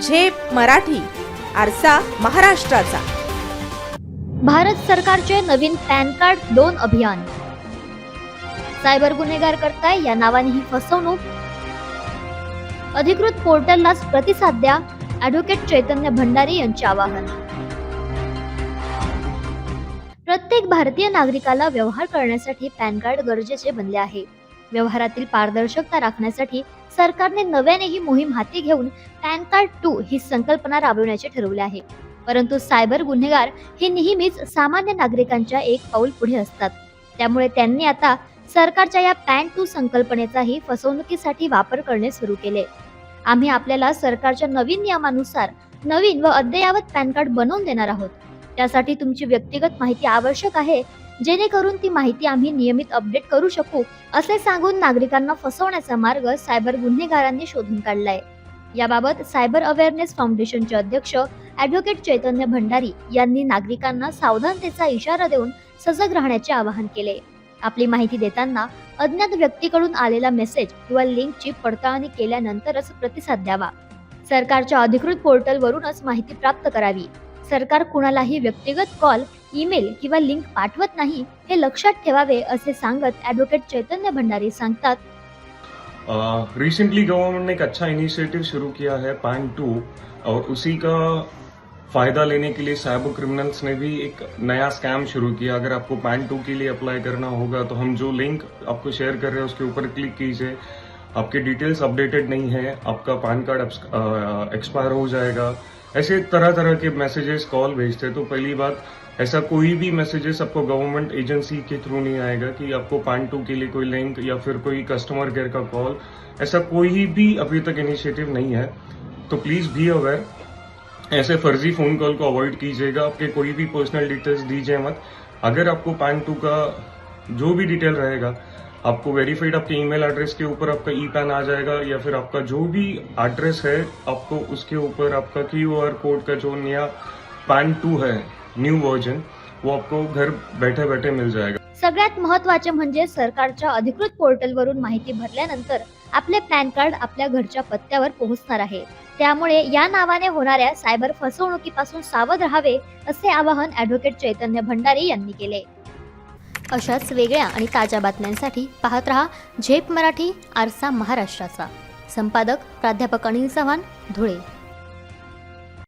झेप मराठी आरसा महाराष्ट्राचा. भारत सरकारचे नवीन पॅन कार्ड दोन अभियान. सायबर गुन्हेगार करताय या नावाने ही फसवणूक. अधिकृत पोर्टललाच प्रतिसाद द्या ॲडव्होकेट चैतन्य भंडारी यांचे आवाहन. प्रत्येक भारतीय नागरिकाला व्यवहार करण्यासाठी पॅन कार्ड गरजेचे बनले आहे. व्यवहारातील पारदर्शकता राखण्यासाठी सरकारने नव्याने ही मोहीम हाती घेऊन पॅन कार्ड टू ही संकल्पना राबविण्याचे ठरवले आहे. परंतु सायबर गुन्हेगार हे नेहमीच सामान्य नागरिकांच्या एक पाऊल पुढे असतात. त्यामुळे त्यांनी आता सरकारच्या या पॅन टू संकल्पनेचाही फसवणुकीसाठी वापर करणे सुरू केले. आम्ही आपल्याला सरकारच्या नवीन नियमानुसार नवीन व अद्ययावत पॅन कार्ड बनवून देणार आहोत. त्यासाठी तुमची व्यक्तिगत माहिती आवश्यक आहे जेणेकरून ती माहिती आम्ही नियमित अपडेट करू शकू असे सांगून नागरिकांना फसवण्याचा मार्ग सायबर गुन्हेगारांनी शोधून काढलाय. याबाबत सायबर अवेअरनेस फाउंडेशनचे अध्यक्ष ॲडव्होकेट चैतन्य भंडारी यांनी नागरिकांना सावधानतेचा इशारा देऊन सजग राहण्याचे आवाहन केले. आपली माहिती देताना अज्ञात व्यक्तीकडून आलेला मेसेज किंवा लिंकची पडताळणी केल्यानंतरच प्रतिसाद द्यावा. सरकारच्या अधिकृत पोर्टलवरूनच माहिती प्राप्त करावी. सरकार कुणालाही व्यक्तिगत कॉल ईमेल किंवा लिंक पाठवत नाही हे लक्षात ठेवावे असे सांगत ॲडव्होकेट चैतन्य भंडारी सांगतात. रिसेंटली गवर्नमेंट ने एक अच्छा इनिशिएटिव शुरू किया है पैन टू और उसी का फायदा लेने के लिए साइबर क्रिमिनल्स ने भी एक नया स्कैम शुरू किया। अगर आपको पैन टू के लिए अप्लाई करना होगा तो हम जो लिंक आपको शेयर कर रहे हैं उसके ऊपर क्लिक कीजिए। आपके डिटेल्स अपडेटेड नहीं है आपका पैन कार्ड एक्सपायर हो जाएगा। ऐसे तरह तरह के मैसेजेस कॉल भेजते हैं। तो पहली बात ऐसा कोई भी मैसेजेस आपको गवर्नमेंट एजेंसी के थ्रू नहीं आएगा कि आपको पैन टू के लिए कोई लिंक या फिर कोई कस्टमर केयर का कॉल ऐसा कोई भी अभी तक इनिशिएटिव नहीं है। तो प्लीज़ बी अवेयर ऐसे फर्जी फ़ोन कॉल को अवॉइड कीजिएगा, आपके कोई भी पर्सनल डिटेल्स दीजिए मत। अगर आपको पैन टू का जो भी डिटेल रहेगा, आपको वेरीफाइड आपके ईमेल एड्रेस के ऊपर आपका ई पैन आ जाएगा या फिर आपका जो भी एड्रेस है, आपको उसके ऊपर आपका क्यू आर कोड का जो नया पैन टू है न्यू वर्जन वो आपको घर बैठे बैठे मिल जाएगा। सगळ्यात महत्त्वाचे म्हणजे सरकारच्या अधिकृत पोर्टलवरून माहिती भरल्यानंतर आपले पॅन कार्ड आपल्या घरच्या पत्त्यावर पोहोचणार आहे. त्यामुळे या नावाने होणाऱ्या सायबर फसवणुकीपासून सावध राहावे असे आवाहन ॲडव्होकेट चैतन्य भंडारी यांनी केले. अशाच वेगळ्या आणि ताज्या बातम्यांसाठी पाहत रहा झेप मराठी आरसा महाराष्ट्राचा. संपादक प्राध्यापक अनिल चव्हाण धुळे.